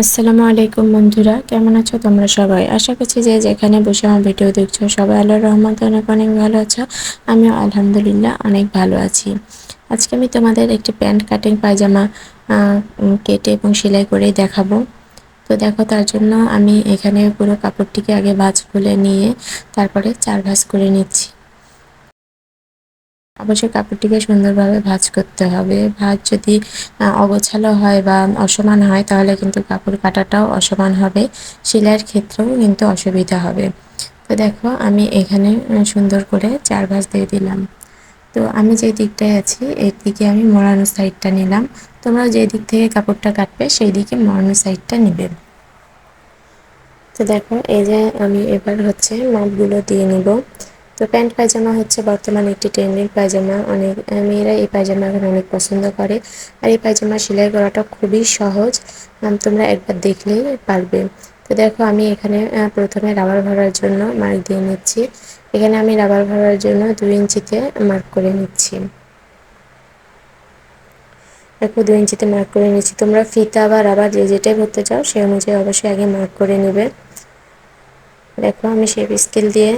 আসসালামু আলাইকুম বন্ধুরা, কেমন আছো তোমরা সবাই? আশা করছি যে যেখানে বসে আমার ভিডিও দেখছ সবাই আল্লাহর রহমত অনেক অনেক ভালো আছো, আমিও আলহামদুলিল্লাহ অনেক ভালো আছি। আজকে আমি তোমাদের একটি প্যান্ট কাটিং পায়জামা কেটে এবং সেলাই করে দেখাবো। তো দেখো তার জন্য আমি এখানে পুরো কাপড়টিকে আগে ভাঁজ খুলে নিয়ে তারপরে চার ভাঁজ করে নিচ্ছি। অবশ্যই কাপড়টিকে সুন্দরভাবে ভাঁজ করতে হবে। ভাঁজ যদি অগোছালো হয় বা অসমান হয়, তাহলে কিন্তু কাপড় কাটাটাও অসমান হবে। সেলাইয়ের ক্ষেত্রেও কিন্তু অসুবিধা হবে। তো দেখো, আমি এখানে সুন্দর করে চার ভাঁজ দিয়ে দিলাম। তো আমি যে দিকটায় আছি, এর দিকে আমি মোড়ানো সাইডটা নিলাম। তোমরা যে দিক থেকে কাপড়টা কাটবে, সেই দিকে মোড়ানো সাইডটা নেবে। তো দেখো, এই যে আমি এবার হচ্ছে মাপগুলো দিয়ে নিব। তো প্যান্ট পায়জামা হচ্ছে বর্তমানে একটি ট্রেন্ডিং পায়জামা। অনেক মেয়েরা এই পায়জামা এখন অনেক পছন্দ করে। আর এই পায়জামা সেলাই করাটা খুবই সহজ। তোমরা একবার দেখলেই পারবে। তো দেখো, আমি এখানে প্রথমে রাবার ভরার জন্য মার্ক দিয়ে নিচ্ছি। এখানে আমি রাবার ভরার জন্য দুই ইঞ্চিতে মার্ক করে নিচ্ছি। দেখো, দুই ইঞ্চিতে মার্ক করে নিচ্ছি। তোমরা ফিতা বা রাবার যে যেটাই ভরতে চাও সে অনুযায়ী অবশ্যই আগে মার্ক করে নেবে। দেখো, আমি শেপ স্কেল দিয়ে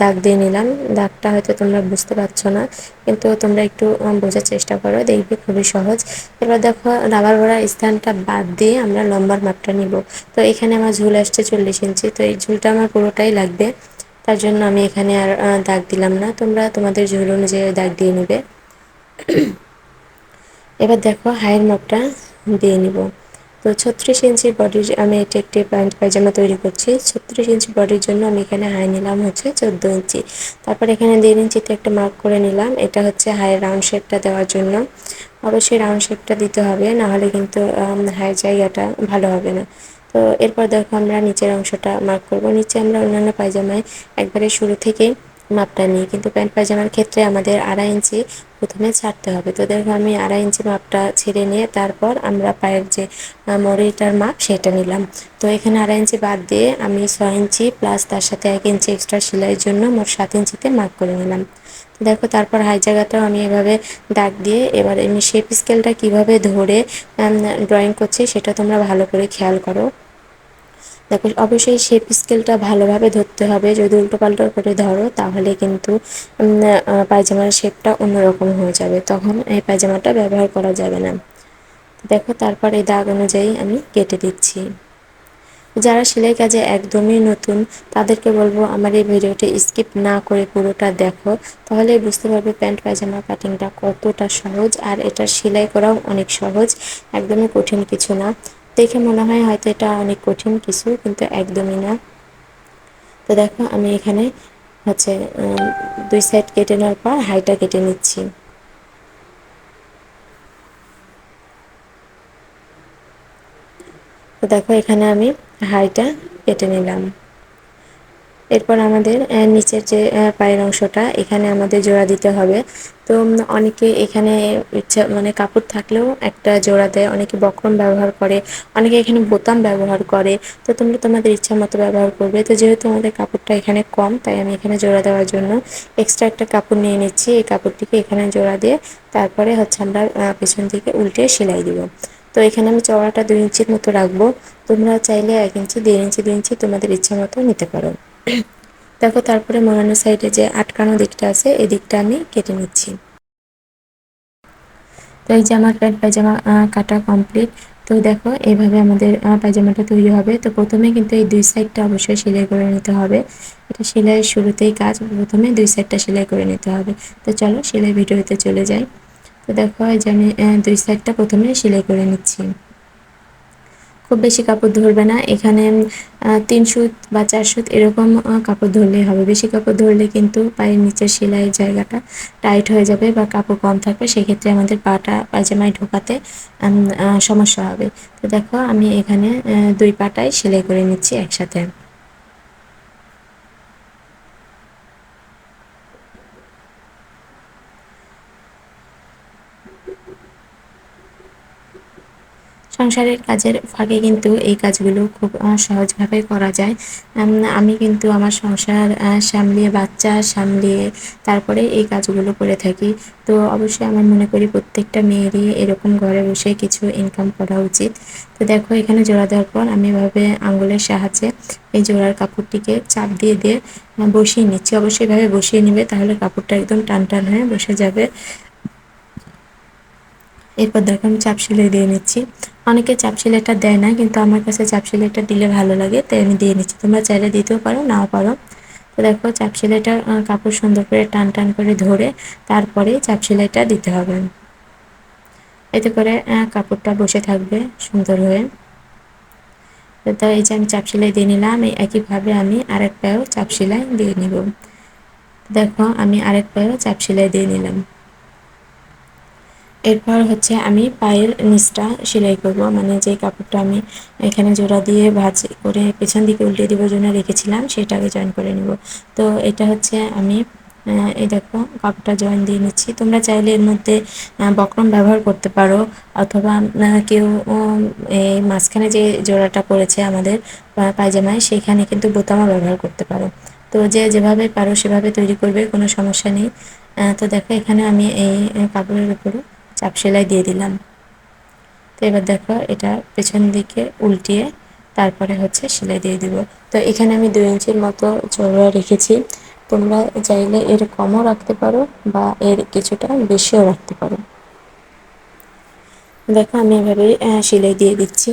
দাগ দিয়ে নিলাম। দাগটা হয়তো তোমরা বুঝতে পারছ না, কিন্তু তোমরা একটু বোঝার চেষ্টা করো, দেখবে খুবই সহজ। এবার দেখো, রাবার ভরা স্থানটা বাদ দিয়ে আমরা লম্বার মাপটা নিব। তো এখানে আমার ঝুল আসছে চল্লিশ ইঞ্চি, তো এই ঝুলটা আমার পুরোটাই লাগবে। তার জন্য আমি এখানে আর দাগ দিলাম না। তোমরা তোমাদের ঝুল অনুযায়ী দাগ দিয়ে নেবে। এবার দেখো, হাইয়ের মাপটা দিয়ে নিব। তো ছত্রিশ ইঞ্চি বডির আমি এটি একটি প্যান্ট পায়জামা তৈরি করছি। ছত্রিশ ইঞ্চি বডির জন্য আমি এখানে হাই নিলাম হচ্ছে চোদ্দ ইঞ্চি। তারপর এখানে দেড় ইঞ্চিতে একটা মার্ক করে নিলাম। এটা হচ্ছে হাইয়ের রাউন্ড শেপটা দেওয়ার জন্য। অবশ্যই রাউন্ড শেপটা দিতে হবে, নাহলে কিন্তু হাইয়ের জায়গাটা ভালো হবে না। তো এরপর দেখো আমরা নিচের অংশটা মার্ক করব। নিচে আমরা অন্যান্য পায়জামায় একবারে শুরু থেকেই মাপটা নিই। কিন্তু প্যান্ট পায়জামার ক্ষেত্রে আমাদের আড়াই ইঞ্চি প্রথমে ছাড়তে হবে। তো দেখো আমি আড়াই ইঞ্চি মাপটা ছেড়ে নিয়ে তারপর আমরা পায়ের যে মরিটার মাপ সেটা নিলাম। তো এখানে আড়াই ইঞ্চি বাদ দিয়ে আমি ছয় ইঞ্চি প্লাস তার সাথে এক ইঞ্চি এক্সট্রা সেলাইয়ের জন্য মোট সাত ইঞ্চিতে মাপ করে নিলাম। দেখো তারপর হাই জায়গাটাও আমি এভাবে দাগ দিয়ে এবার এমনি শেপ স্কেলটা কীভাবে ধরে ড্রয়িং করছি সেটা তোমরা ভালো করে খেয়াল করো। দেখো, অবশ্যই শেপ স্কেলটা ভালোভাবে ধরতে হবে। যদি উল্টোপাল্টো করে ধরো, তাহলে কিন্তু পায়জামার শেপটা অন্যরকম হয়ে যাবে। তখন এই পায়জামাটা ব্যবহার করা যাবে না। দেখো, তারপর এই দাগ অনুযায়ী আমি কেটে দিচ্ছি। যারা সেলাই কাজে একদমই নতুন, তাদেরকে বলব, আমার এই ভিডিওটি স্কিপ না করে পুরোটা দেখো। তাহলে বুঝতে পারবে প্যান্ট, পায়জামা কাটিংটা কতটা সহজ, আর এটা সেলাই করাও অনেক সহজ। একদমই কঠিন কিছু না। দেখে মনে হয় হয়তো এটা অনেক কঠিন কিছু, কিন্তু একদমই না। তো দেখো, আমি এখানে হচ্ছে দুই সাইড কেটে নেওয়ার পর হাইটা কেটে নিচ্ছি। তো দেখো, এখানে আমি হাইটা কেটে নিলাম। এরপর আমাদের নিচের যে পায়ের অংশটা, এখানে আমাদের জোড়া দিতে হবে। তো অনেকে এখানে ইচ্ছা মানে কাপড় থাকলেও একটা জোড়া দেয়, অনেকে বক্রম ব্যবহার করে, অনেকে এখানে বোতাম ব্যবহার করে। তো, তোমরা তোমাদের ইচ্ছা মতো ব্যবহার করবে। তো, যেহেতু আমাদের কাপড়টা এখানে কম, তাই আমি এখানে জোড়া দেওয়ার জন্য এক্সট্রা একটা কাপড় নিয়ে নিচ্ছি। এই কাপড়টিকে এখানে জোড়া দিয়ে তারপরে হচ্ছে আমরা পেছন থেকে উল্টে সেলাই দিব। তো, এখানে আমি চওড়াটা দুই ইঞ্চির মতো রাখব। তোমরা চাইলে এক ইঞ্চি, দেড় ইঞ্চি, দুই ইঞ্চি তোমাদের ইচ্ছা মতো নিতে পারো। দেখো, তারপরে মোড়ানো সাইডে যে আটকানো দিকটা আছে, এই দিকটা আমি কেটে নিচ্ছি। তো এই যে আমার প্যান্ট পায়জামা কাটা কমপ্লিট তো দেখো, এইভাবে আমাদের পায়জামাটা তৈরি হবে। তো প্রথমে কিন্তু এই দুই সাইডটা অবশ্যই সেলাই করে নিতে হবে। এটা সেলাইয়ের শুরুতেই কাজ, প্রথমে দুই সাইডটা সেলাই করে নিতে হবে। তো চলো, সেলাই ভিডিওতে চলে যাই। তো দেখো যে আমি দুই সাইডটা প্রথমে সেলাই করে নিচ্ছি। খুব বেশি কাপড় ধরবে না। এখানে তিন সুত বা চার সুত এরকম কাপড় ধরলেই হবে। বেশি কাপড় ধরলে কিন্তু পায়ের নিচের সেলাইয়ের জায়গাটা টাইট হয়ে যাবে বা কাপড় কম থাকবে। সেক্ষেত্রে আমাদের পাটা, পায়জামায় ঢোকাতে সমস্যা হবে। তো দেখো, আমি এখানে দুই পাটাই সেলাই করে নিচ্ছি একসাথে। সংসারের কাজের ফাঁকে কিন্তু এই কাজগুলো খুব সহজভাবে করা যায়। আমি কিন্তু আমার সংসার সামলিয়ে বাচ্চা সামলিয়ে তারপরে এই কাজগুলো করে থাকি। তো অবশ্যই আমার মনে করি প্রত্যেকটা মেয়েরই এরকম ঘরে বসে কিছু ইনকাম করা উচিত। তো দেখো, এখানে জোড়া দেওয়ার পর আমি এভাবে আঙুলের সাহায্যে এই জোড়ার কাপড়টিকে চাপ দিয়ে দিয়ে বসিয়ে নিচ্ছি। অবশ্যই এভাবে বসিয়ে নেবে, তাহলে কাপড়টা একদম টান টান হয়ে বসে যাবে। এরপর দেখো আমি চাপ সেলাই দিয়ে নিচ্ছি। অনেকে চাপ সেলাইটা দেয় না, কিন্তু আমার কাছে চাপ সেলাইটা দিলে ভালো লাগে, তাই আমি দিয়ে নিচ্ছি। তোমরা চাইলে দিতেও পারো, নাও পারো। তো দেখো চাপ সেলাইটা কাপড় সুন্দর করে টান টান করে ধরে তারপরে চাপ সেলাইটা দিতে হবে। এতে করে কাপড়টা বসে থাকবে সুন্দর হয়ে। তো এই যে আমি চাপ সেলাই দিয়ে নিলাম একইভাবে আমি আরেক চাপ সেলাই দিয়ে নিব। দেখো আমি আরেক পায়েও চাপ সেলাই দিয়ে নিলাম। এরপর হচ্ছে আমি পায়ের নিচটা সেলাই করব। মানে যে কাপড়টা আমি এখানে জোড়া দিয়ে ভাজ করে পেছন দিকে উল্টে দেওয়ার জন্য রেখেছিলাম, সেটাকে জয়েন করে নেব। তো এটা হচ্ছে আমি এই দেখো কাপড়টা জয়েন দিয়ে নিচ্ছি। তোমরা চাইলে এর মধ্যে বক্রম ব্যবহার করতে পারো, অথবা কেউ এই মাঝখানে যে জোড়াটা পড়েছে আমাদের পায়জামায়, সেখানে কিন্তু বোতামও ব্যবহার করতে পারো। তো যে যেভাবে পারো সেভাবে তৈরি করবে, কোনো সমস্যা নেই। তো দেখো এখানে আমি এই কাপড়ের উপরে চাপ সেলাই দিয়ে দিলাম। তো এবার দেখো এটা পেছন দিকে উল্টিয়ে তারপরে হচ্ছে সেলাই দিয়ে দিব। তো এখানে আমি দুই ইঞ্চির মতো চড়া রেখেছি। তোমরা চাইলে এর কমও রাখতে পারো বা এর কিছুটা বেশিও রাখতে পারো। দেখো আমি এভাবে সেলাই দিয়ে দিচ্ছি।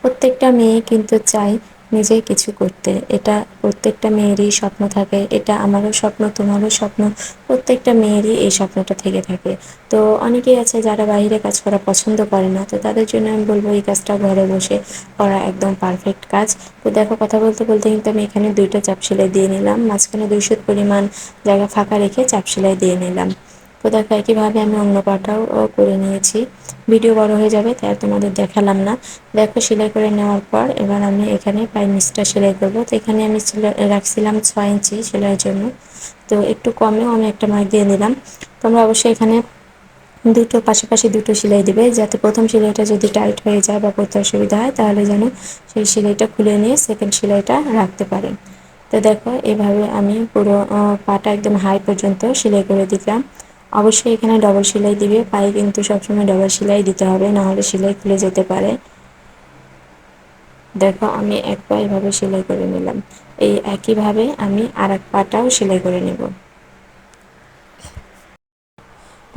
প্রত্যেকটা মেয়ে কিন্তু চায় নিজে কিছু করতে। এটা প্রত্যেকটা মেয়েরই স্বপ্ন থাকে। এটা আমারও স্বপ্ন, তোমারও স্বপ্ন। প্রত্যেকটা মেয়েরই এই স্বপ্নটা থেকে থাকে। তো অনেকেই আছে যারা বাইরে কাজ করা পছন্দ করে না। তো তাদের জন্য আমি বলব, এই কাজটা ঘরে বসে করা একদম পারফেক্ট কাজ। তো দেখো, কথা বলতে বলতে কিন্তু আমি এখানে দুইটা চাপ সেলাই দিয়ে নিলাম। মাঝখানে দুইশো পরিমাণ জায়গা ফাঁকা রেখে চাপ সেলাই দিয়ে নিলাম। তো দেখো একইভাবে আমি অন্য পাটাও করে নিয়েছি, ভিডিও বড় হয়ে যাবে, তাই তোমাদের দেখালাম না। দেখো, সেলাই করে নেওয়ার পর এবার আমি এখানে পায়ের নিচটা সেলাই করব। তো এখানে আমি রাখছিলাম ছয় ইঞ্চি সেলাইয়ের জন্য। তো একটু কমেও আমি একটা মার্ক দিয়ে নিলাম। তোমরা অবশ্যই এখানে দুটো, পাশাপাশি দুটো সেলাই দিবে, যাতে প্রথম সেলাইটা যদি টাইট হয়ে যায় বা করতে অসুবিধা হয়, তাহলে যেন সেই সেলাইটা খুলে নিয়ে সেকেন্ড সেলাইটা রাখতে পারে তো দেখো, এভাবে আমি পুরো পাটা একদম হাই পর্যন্ত সেলাই করে দিলাম। অবশ্যই এখানে ডবল সেলাই দিবে। পায়ে কিন্তু সবসময় ডবল সেলাই দিতে হবে, নাহলে সেলাই খুলে যেতে পারে। দেখো, আমি এক পা এভাবে সেলাই করে নিলাম। এই একইভাবে আমি আর এক পাটাও সেলাই করে নেব।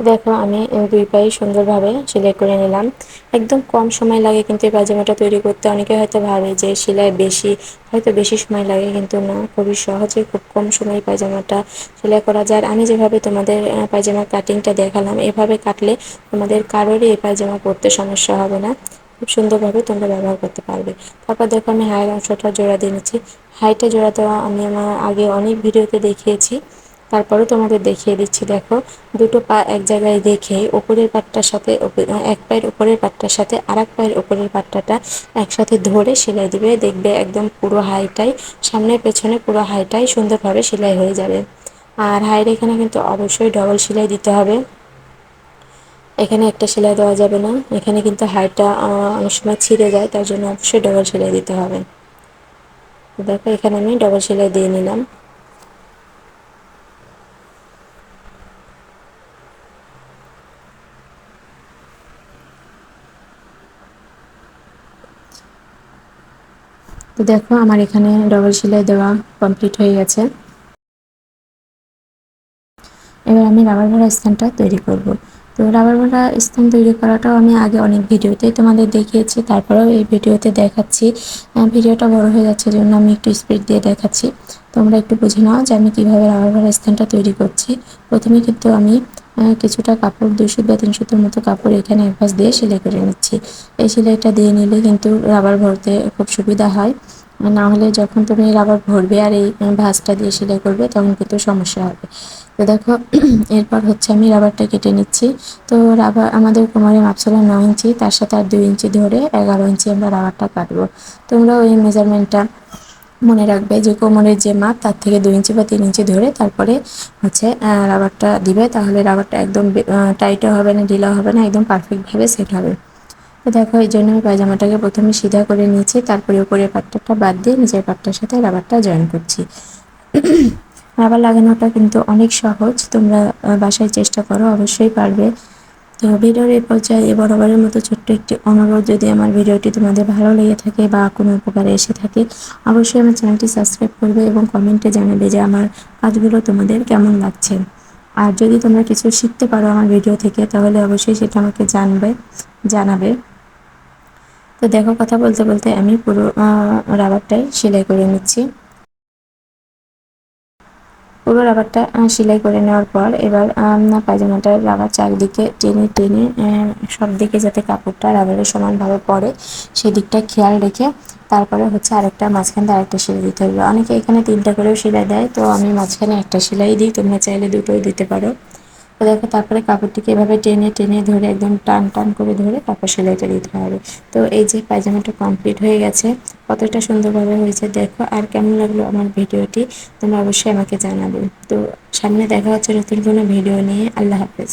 দেখো, আমি দুই পায়ে সুন্দরভাবে সেলাই করে নিলাম। একদম কম সময় লাগে কিন্তু এই পায়জামাটা তৈরি করতে। অনেকে হয়তো ভাবে যে সেলাই বেশি, হয়তো বেশি সময় লাগে, কিন্তু না, খুবই সহজে খুব কম সময়ে পায়জামাটা সেলাই করা যায়। আমি যেভাবে তোমাদের পায়জামার কাটিংটা দেখালাম, এভাবে কাটলে তোমাদের কারোরই এই পায়জামা পরতে সমস্যা হবে না। খুব সুন্দরভাবে তোমরা ব্যবহার করতে পারবে। তারপর দেখো, আমি হাইয়ের অংশটা জোড়া দিয়ে নিচ্ছি। হাইটা জোড়া দেওয়া আমি আমার আগে অনেক ভিডিওতে দেখিয়েছি। তারপরেও তোমাদের দেখিয়ে দিচ্ছি, দেখো। দুটো পা এক জায়গায় রেখে ওপরের পাটটার সাথে এক পায়ের উপরের পাটটার সাথে আর এক পায়ের উপরের পাট্টাটা একসাথে ধরে সেলাই দিবে। দেখবে একদম পুরো হাইটাই সামনের পেছনে পুরো হাইটাই সুন্দরভাবে সেলাই হয়ে যাবে। আর হাইয়ের এখানে কিন্তু অবশ্যই ডবল সেলাই দিতে হবে। এখানে একটা সেলাই দেওয়া যাবে না। এখানে কিন্তু হাইটটা অনেক সময় ছিঁড়ে যায়, তার জন্য অবশ্যই ডবল সেলাই দিতে হবে। দেখো, এখানে আমি ডবল সেলাই দিয়ে নিলাম। দেখো, আমার এখানে ডবল সেলাই দেওয়া কমপ্লিট হয়ে গেছে। এবার আমি রাবার ভরা স্থানটা তৈরি করব। তো রাবার ভরা স্থান তৈরি করাটাও আমি আগে অনেক ভিডিওতেই তোমাদের দেখিয়েছি, তারপরেও এই ভিডিওতে দেখাচ্ছি। ভিডিওটা বড় হয়ে যাচ্ছে জন্য আমি একটু স্পিড দিয়ে দেখাচ্ছি। তোমরা একটু বুঝে নাও যে আমি কীভাবে রাবার ভরা স্থানটা তৈরি করছি। প্রথমে কিন্তু আমি কিছুটা কাপড় দুশো বা তিনশোর মতো কাপড় এখানে একপাশ দিয়ে সেলাই করে নিচ্ছি। এই সেলাইটা দিয়ে নিলে কিন্তু রাবার ভরতে খুব সুবিধা হয়। না হলে যখন তুমি রাবার ভরবে আর এই ভাঁজটা দিয়ে সেলাই করবে তখন কিন্তু সমস্যা হবে। তো দেখো, এরপর হচ্ছে আমি রাবারটা কেটে নিচ্ছি। তো রাবার, আমাদের কোমরে মাপছিল নয় ইঞ্চি, তার সাথে আর দুই ইঞ্চি ধরে এগারো ইঞ্চি আমরা রাবারটা কাটবো। তোমরা ওই মেজারমেন্টটা মনে রাখবে যে কোমরের যে মাপ, তার থেকে দুই ইঞ্চি বা তিন ইঞ্চি ধরে তারপরে হচ্ছে রাবারটা দিবে। তাহলে রাবারটা একদম টাইটও হবে না ঢিলা হবে না, একদম পারফেক্টভাবে সেট হবে। তো দেখো, এই জন্য আমি পায়জামাটাকে প্রথমে সিধা করে নিয়েছি, তারপরে উপরের পাট্টাটা বাদ দিয়ে নিচের পাট্টার সাথে রাবারটা জয়েন করছি। রাবার লাগানোটা কিন্তু অনেক সহজ, তোমরা বাসায় চেষ্টা করো, অবশ্যই পারবে। তো ভিডিওর এই পর্যায়ে বরাবরের মতো ছোট্ট একটি অনুরোধ, যদি আমার ভিডিওটি তোমাদের ভালো লেগে থাকে বা কোনো উপকারে এসে থাকে, অবশ্যই আমার চ্যানেলটি সাবস্ক্রাইব করবে এবং কমেন্টে জানাবে যে আমার কাজগুলো তোমাদের কেমন লাগছে। আর যদি তোমরা কিছু শিখতে পারো আমার ভিডিও থেকে, তাহলে অবশ্যই সেটা আমাকে জানবে, জানাবে। তো দেখো, কথা বলতে বলতে আমি পুরো রাবারটাই সেলাই করে নিচ্ছি। পুরো রাবারটা সেলাই করে নেওয়ার পর এবার পায়জামাটার রাবার চারিদিকে টেনে টেনে সব দিকে যাতে কাপড়টা রাবারের সমানভাবে পড়ে, সেদিকটা খেয়াল রেখে তারপরে হচ্ছে আরেকটা মাঝখান দিয়ে আরেকটা সেলাই দিতে হবে। অনেকে এখানে তিনটা করেও সেলাই দেয়, তো আমি মাঝখানে একটা সেলাই দিই, তোমরা চাইলে দুটোই দিতে পারো। দেখো, তারপরে কাপড়টিকে এভাবে টেনে টেনে ধরে একদম টান টান করে ধরে তারপর সেলাইটা দিতে হবে। তো এই যে পায়জামাটা কমপ্লিট হয়ে গেছে, কতটা সুন্দরভাবে হয়েছে দেখো, আর কেমন লাগল আমার ভিডিওটি তোমরা অবশ্যই আমাকে জানাবে। তো সামনে দেখা হচ্ছে নতুন কোনো ভিডিও নিয়ে, আল্লাহ হাফেজ।